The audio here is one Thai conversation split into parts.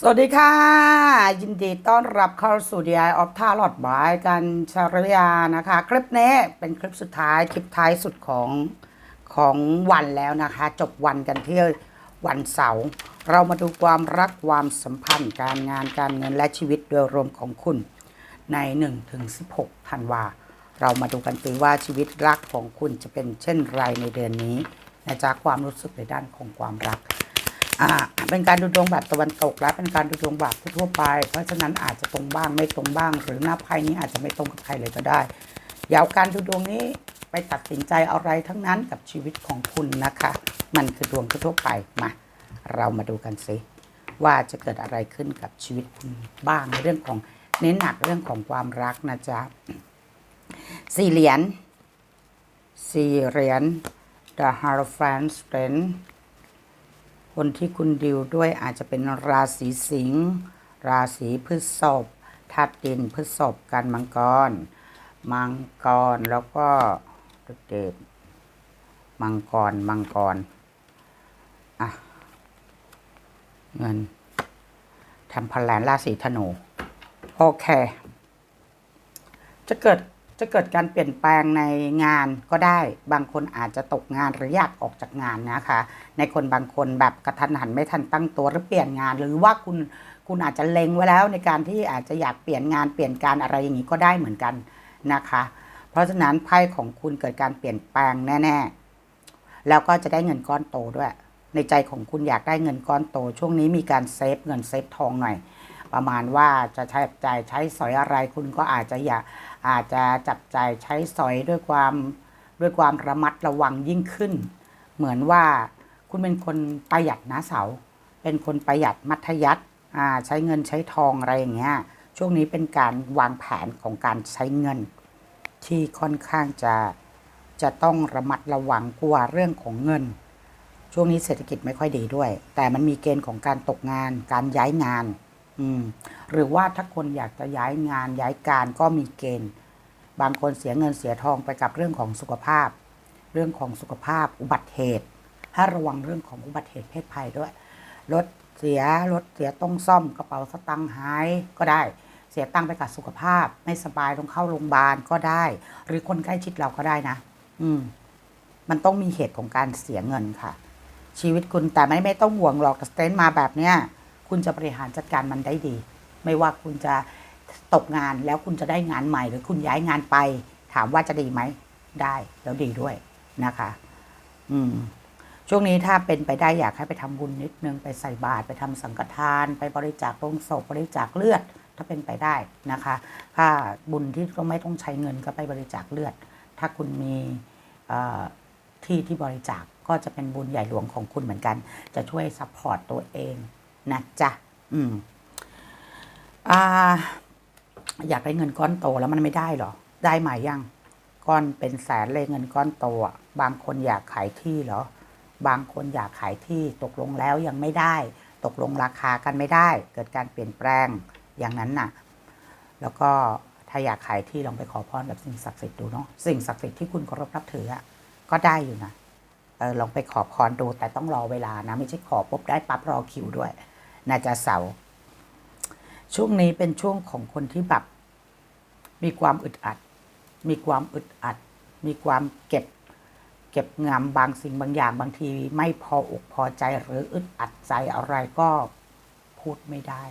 สวัสดีค่ะ ยินดีต้อนรับเข้าสู่ DI of t a l o t by กันชารยานะคะ คลิปนี้เป็นคลิปสุดท้ายคลิปท้ายสุดของของวันแล้วนะคะ จบวันกันที่วันเสาร์เรามาดูความรักความสัมพันธ์ การงานการเงินและชีวิตโดยรวมของคุณ ใน1ถึง16ธันวาเรามาดูกันสิว่าชีวิตรักของคุณจะเป็นเช่นไรในเดือนนี้นะจ๊ะความรู้สึกในด้านของความรัก อ่าเป็นการดูดวงแบบตะวันตกและเป็นการดูดวงแบบทั่วไป เพราะฉะนั้นอาจจะตรงบ้างไม่ตรงบ้าง หรือหน้าไพ่นี้อาจจะไม่ตรงกับใครเลยก็ได้อย่าเอาการดูดวงนี้ไปตัดสินใจอะไรทั้งนั้นกับชีวิตของคุณนะคะ มันคือดวงทั่วไปมาเรามาดูกันสิว่าจะเกิดอะไรขึ้นกับชีวิตคุณบ้างในเรื่องของเน้นหนักเรื่องของความรักนะจ๊ะสี่เหรียญสี่เหรียญ The Hierophant Strength คนที่คุณดิวด้วยอาจจะเป็นราศีสิงห์ราศีพฤษภธาตุดินพฤษภกันมังกร มังกรแล้วก็เด็กๆมังกรมังกรอะเงินทำพลแลนราศีธนู โอเค จะเกิด จะเกิดการเปลี่ยนแปลงในงานก็ได้ บางคนอาจจะตกงานหรืออยากออกจากงานนะคะ ในคนบางคนแบบกระทันหันไม่ทันตั้งตัวหรือเปลี่ยนงาน หรือว่าคุณคุณอาจจะเล็งไว้แล้วในการที่อาจจะอยากเปลี่ยนงานเปลี่ยนการอะไรอย่างนี้ก็ได้เหมือนกันนะคะ เพราะฉะนั้นไพ่ของคุณเกิดการเปลี่ยนแปลงแน่ ๆ แล้วก็จะได้เงินก้อนโตด้วย ในใจของคุณอยากได้เงินก้อนโต ช่วงนี้มีการเซฟเงินเซฟทองหน่อย ประมาณว่าจะใช้จ่ายใช้สอยอะไรคุณก็อาจจะอยากอาจจะจับจ่ายใช้สอยด้วยความด้วยความระมัดระวังยิ่งขึ้น เหมือนว่าคุณเป็นคนประหยัดนะเสา เป็นคนประหยัดมัธยัติใช้เงินใช้ทองอะไรอย่างเงี้ยช่วงนี้เป็นการวางแผนของการใช้เงิน ที่ค่อนข้างจะจะต้องระมัดระวังกลัวเรื่องของเงิน ช่วงนี้เศรษฐกิจไม่ค่อยดีด้วย แต่มันมีเกณฑ์ของการตกงาน การย้ายงาน หรือว่าถ้าคนอยากจะย้ายงานย้ายการก็มีเกณฑ์ บางคนเสียเงินเสียทองไปกับเรื่องของสุขภาพ เรื่องของสุขภาพอุบัติเหตุให้ระวังเรื่องของอุบัติเหตุเพศภัยด้วยรถเสียรถเสียต้องซ่อมกระเป๋าสตังค์หายก็ได้ เสียตังค์ไปกับสุขภาพ ไม่สบายต้องเข้าโรงพยาบาลก็ได้ หรือคนใกล้ชิดเราก็ได้นะ อืม มันต้องมีเหตุของการเสียเงินค่ะ ชีวิตคุณแต่ไม่ไม่ต้องห่วงหรอกสเตนมาแบบเนี้ย คุณจะบริหารจัดการมันได้ดี ไม่ว่าคุณจะตกงานแล้วคุณจะได้งานใหม่ หรือคุณย้ายงานไป ถามว่าจะดีไหมได้แล้วดีด้วยนะคะ อืมช่วงนี้ถ้าเป็นไปได้อยากให้ไปทำบุญนิดนึง ไปใส่บาตรไปทำสังฆทาน ไปบริจาคโรงศพบริจาคเลือด ถ้าเป็นไปได้นะคะถ้าบุญที่ก็ไม่ต้องใช้เงินก็ไปบริจาคเลือด ถ้าคุณมีที่ที่บริจาคก็จะเป็นบุญใหญ่หลวงของคุณเหมือนกัน จะช่วยซัพพอร์ตตัวเอง นะจ๊ะอืมอ่าอยากได้เงินก้อนโตแล้วมันไม่ได้หรอ ได้หมายัง ก้อนเป็นแสนเลยเงินก้อนโตอะบางคนอยากขายที่เหรอ บางคนอยากขายที่ตกลงแล้วยังไม่ได้ ตกลงราคากันไม่ได้ เกิดการเปลี่ยนแปลงอย่างนั้นน่ะ แล้วก็ถ้าอยากขายที่ลองไปขอพรแบบสิ่งศักดิ์สิทธิ์ดูเนาะสิ่งศักดิ์สิทธิ์ที่คุณเคารพนับถืออะก็ได้อยู่นะเออลองไปขอพรดูแต่ต้องรอเวลานะ ไม่ใช่ขอปุ๊บได้ปั๊บรอคิวด้วย น่าจะเสาร์ช่วงนี้เป็นช่วงของคนที่แบบมีความอึดอัด มีความอึดอัด มีความเก็บ เก็บงำบางสิ่งบางอย่างบางทีไม่พออกพอใจหรืออึดอัดใจอะไรก็พูดไม่ได้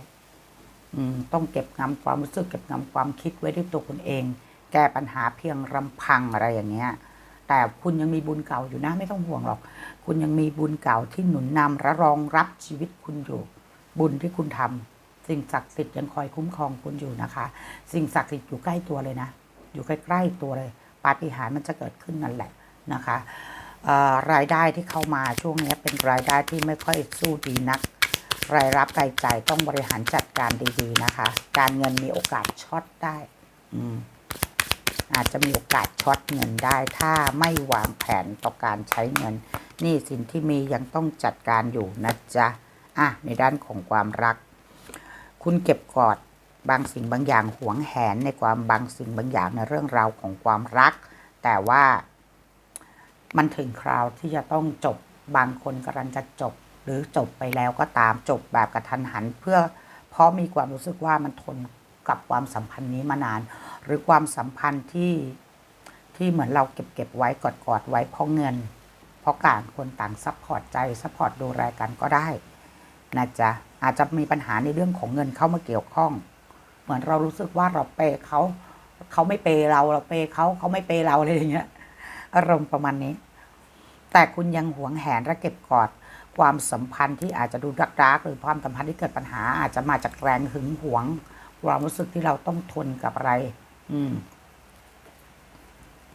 ต้องเก็บงำความรู้สึกเก็บงำความคิดไว้ด้วยตัวคุณเอง แก้ปัญหาเพียงรำพังอะไรอย่างเงี้ย แต่คุณยังมีบุญเก่าอยู่นะไม่ต้องห่วงหรอก คุณยังมีบุญเก่าที่หนุนนำและรองรับชีวิตคุณอยู่ บุญที่คุณทำสิ่งศักดิ์สิทธิ์ยังคอยคุ้มครองคุณอยู่นะคะ สิ่งศักดิ์สิทธิ์อยู่ใกล้ตัวเลยนะ อยู่ใกล้ๆตัวเลยปาฏิหาริย์มันจะเกิดขึ้นนั่นแหละนะคะรายได้ที่เข้ามาช่วงนี้เป็นรายได้ที่ไม่ค่อยสู้ดีนัก รายรับรายจ่ายต้องบริหารจัดการดีๆนะคะ การเงินมีโอกาสช็อตได้อืมอาจจะมีโอกาสช็อตเงินได้ ถ้าไม่วางแผนต่อการใช้เงินหนี่สินที่มียังต้องจัดการอยู่นะจ๊ะ อะในด้านของความรัก คุณเก็บกอดบางสิ่งบางอย่างหวงแหนในความบางสิ่งบางอย่างในเรื่องราวของความรัก แต่ว่ามันถึงคราวที่จะต้องจบบางคนกำลังจะจบ หรือจบไปแล้วก็ตามจบแบบกระทันหัน เพื่อเพราะมีความรู้สึกว่ามันทนกับความสัมพันธ์นี้มานาน หรือความสัมพันธ์ที่ที่เหมือนเราเก็บเก็บไว้กอดกอดไว้เพราะเงิน เพราะการคนต่างซัพพอร์ตใจซัพพอร์ตดูแลกันก็ได้ นะจ๊ะอาจจะมีปัญหาในเรื่องของเงินเข้ามาเกี่ยวข้อง เหมือนเรารู้สึกว่าเราเปย์เขาเขาไม่เปย์เราเราเปย์เขาเขาไม่เปย์เราอะไรอย่างเงี้ยอารมณ์ประมาณนี้ แต่คุณยังหวงแหนและเก็บกอดความสัมพันธ์ที่อาจจะดูรักรักๆหรือความสัมพันธ์ที่เกิดปัญหา อาจจะมาจากแรงหึงหวง ความรู้สึกที่เราต้องทนกับอะไร อืม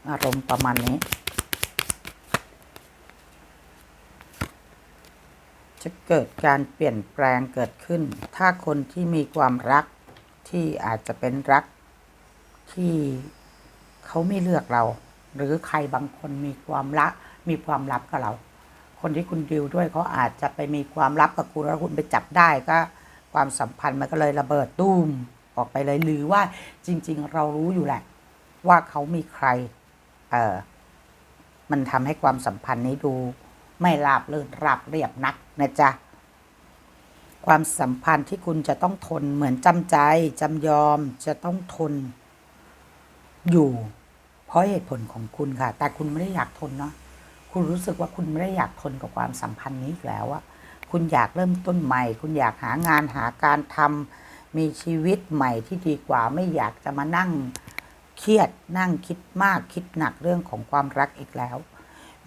อารมณ์ประมาณนี้ จะเกิดการเปลี่ยนแปลงเกิดขึ้น ถ้าคนที่มีความรักที่อาจจะเป็นรักที่เขาไม่เลือกเรา หรือใครบางคนมีความรักมีความลับกับเรา คนที่คุณดิวด้วยเขาอาจจะไปมีความลับกับคุณแล้วคุณไปจับได้ก็ความสัมพันธ์มันก็เลยระเบิดตุ้มออกไปเลยหรือว่าจริง ๆ เรารู้อยู่แหละ ว่าเขามีใคร เออมันทำให้ความสัมพันธ์นี้ดู ไม่ราบรื่นราบเรียบนักนะจ๊ะความสัมพันธ์ที่คุณจะต้องทนเหมือนจำใจจำยอมจะต้องทน อยู่ เพราะเหตุผลของคุณค่ะ แต่คุณไม่ได้อยากทนเนาะคุณรู้สึกว่าคุณไม่ได้อยากทนกับความสัมพันธ์นี้แล้วอะคุณอยากเริ่มต้นใหม่ คุณอยากหางานหาการทำมีชีวิตใหม่ที่ดีกว่าไม่อยากจะมานั่งเครียดนั่งคิดมากคิดหนักเรื่องของความรักอีกแล้ว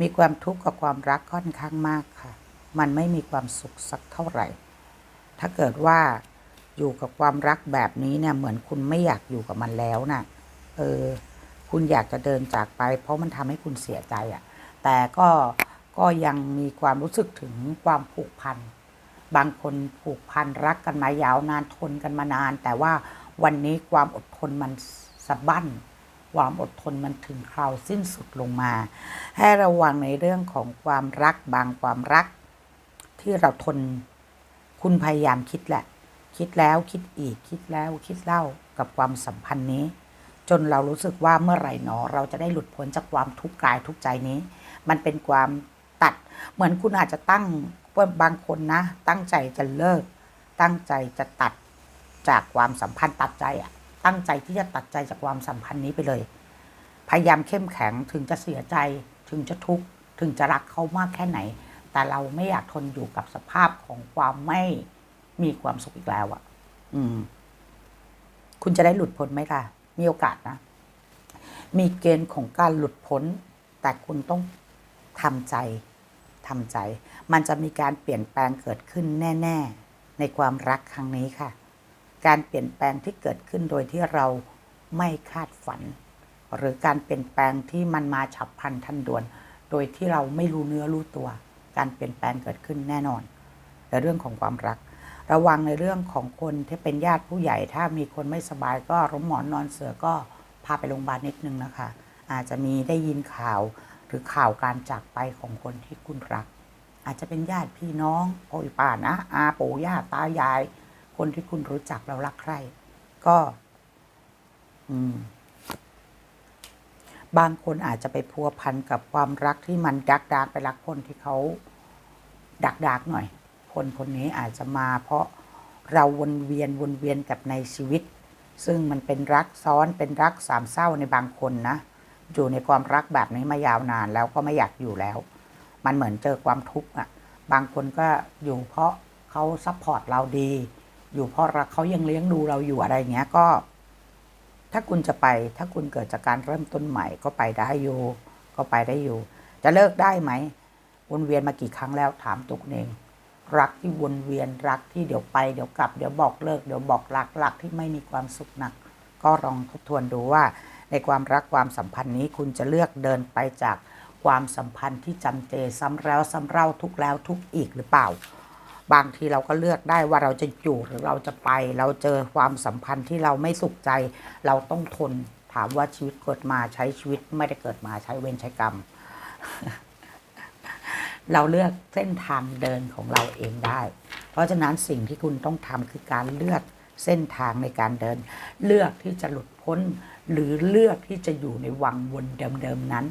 มีความทุกข์กับความรักค่อนข้างมากค่ะ มันไม่มีความสุขสักเท่าไหร่ ถ้าเกิดว่าอยู่กับความรักแบบนี้เนี่ยเหมือนคุณไม่อยากอยู่กับมันแล้วน่ะ เออ คุณอยากจะเดินจากไป เพราะมันทำให้คุณเสียใจอะ่ะ แต่ก็ก็ยังมีความรู้สึกถึงความผูกพัน บางคนผูกพันรักกันมายาวนานทนกันมานาน แต่ว่าวันนี้ความอดทนมันสะบั้น ความอดทนมันถึงคราวสิ้นสุดลงมา ให้ระวังในเรื่องของความรักบางความรัก ที่เราทน คุณพยายามคิดแหละ คิดแล้วคิดอีกคิดแล้วคิดเล่ากับความสัมพันธ์นี้ จนเรารู้สึกว่าเมื่อไหร่หนอ เราจะได้หลุดพ้นจากความทุกข์กายทุกใจนี้ มันเป็นความตัด เหมือนคุณอาจจะตั้งบางคนนะ ตั้งใจจะเลิก ตั้งใจจะตัดจากความสัมพันธ์ตัดใจอะตั้งใจที่จะตัดใจจากความสัมพันธ์นี้ไปเลย พยายามเข้มแข็งถึงจะเสียใจ ถึงจะทุกข์ถึงจะรักเขามากแค่ไหน แต่เราไม่อยากทนอยู่กับสภาพของความไม่มีความสุขอีกแล้วอะอืม คุณจะได้หลุดพ้นไหมล่ะ มีโอกาสนะ มีเกณฑ์ของการหลุดพ้น แต่คุณต้องทำใจทำใจ มันจะมีการเปลี่ยนแปลงเกิดขึ้นแน่ ๆ ในความรักครั้งนี้ค่ะ การเปลี่ยนแปลงที่เกิดขึ้นโดยที่เราไม่คาดฝัน หรือการเปลี่ยนแปลงที่มันมาฉับพลันทันด่วน โดยที่เราไม่รู้เนื้อรู้ตัว การเปลี่ยนแปลงเกิดขึ้นแน่นอน ในเรื่องของความรัก ระวังในเรื่องของคนที่เป็นญาติผู้ใหญ่ ถ้ามีคนไม่สบายก็ร้มหมอนนอนเสือก็พาไปโรงพยาบาลนิดนึงนะคะ อาจจะมีได้ยินข่าวหรือข่าวการจากไปของคนที่คุณรัก อาจจะเป็นญาติพี่น้องโอยป่านะอาปู่ย่าตายาย คนที่คุณรู้จักแล้วรักใครก็ อืม บางคนอาจจะไปพัวพันกับความรักที่มันดักดักไปรักคนที่เขาดักดักหน่อย คนคนนี้อาจจะมา เพราะเราวนเวียนวนเวียนกับในชีวิต ซึ่งมันเป็นรักซ้อนเป็นรักสามเศร้าในบางคนนะอยู่ในความรักแบบนี้มายาวนานแล้วก็ไม่อยากอยู่แล้ว มันเหมือนเจอความทุกข์อะ บางคนก็อยู่เพราะเขาซัพพอร์ตเราดี อยู่เพราะเราเขายังเลี้ยงดูเราอยู่อะไรเงี้ยก็ ถ้าคุณจะไป ถ้าคุณเกิดจากการเริ่มต้นใหม่ก็ไปได้อยู่ ก็ไปได้อยู่ จะเลิกได้ไหม วนเวียนมากี่ครั้งแล้วถามตัวคุณเองรักที่วนเวียนรักที่เดี๋ยวไปเดี๋ยวกลับเดี๋ยวบอกเลิกเดี๋ยวบอกรักรักที่ไม่มีความสุขหนัก ก็ลองทบทวนดูว่า ในความรักความสัมพันธ์นี้คุณจะเลือกเดินไปจากความสัมพันธ์ที่จำเจซ้ำแล้วซ้ำเล่าทุกแล้วทุกอีกหรือเปล่า บางทีเราก็เลือกได้ว่าเราจะอยู่หรือเราจะไป เราเจอความสัมพันธ์ที่เราไม่สุขใจ เราต้องทนถามว่าชีวิตเกิดมาใช้ชีวิตไม่ได้เกิดมาใช้เวรใช้กรรม เราเลือกเส้นทางเดินของเราเองได้ เพราะฉะนั้นสิ่งที่คุณต้องทำคือการเลือกเส้นทางในการเดิน เลือกที่จะหลุดพ้น หรือเลือกที่จะอยู่ในวังวนเดิมๆนั้น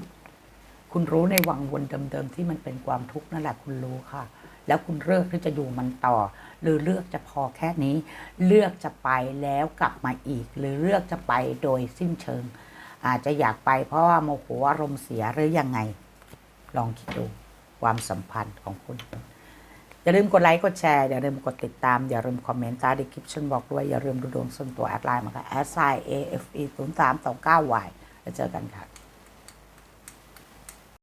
คุณรู้ในวังวนเดิมๆที่มันเป็นความทุกข์นั่นแหละคุณรู้ค่ะ แล้วคุณเลือกที่จะอยู่มันต่อ หรือเลือกจะพอแค่นี้ เลือกจะไปแล้วกลับมาอีก หรือเลือกจะไปโดยสิ้นเชิง อาจจะอยากไปเพราะว่าโมโหอารมณ์เสียหรือยังไง ลองคิดดูความสัมพันธ์ของคุณอย่าลืมกดไลค์กดแชร์อย่าลืมกดติดตาม อย่าลืมคอมเมนต์ใต้ดีคลิปฉันบอกด้วย อย่าลืมดูดวงส่วนตัวแอดไลน์มาค่ะ s i a f e 0 3 2 9 y แล้วเจอกันค่ะ